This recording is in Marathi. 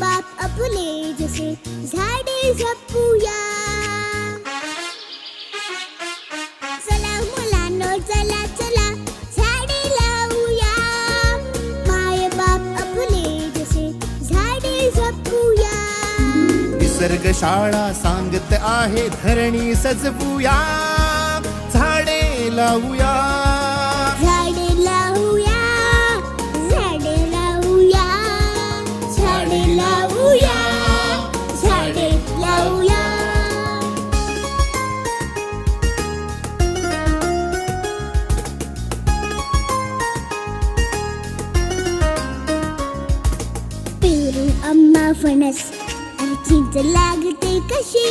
बाप आपले जसे झाडे जपूया माय बाप आपले जसे झाडे जपूया निसर्ग शाळा सांगत आहे धरणी सजवूया झाडे लावूया पेरू आंबा फणस आणि चिंच लागते कशी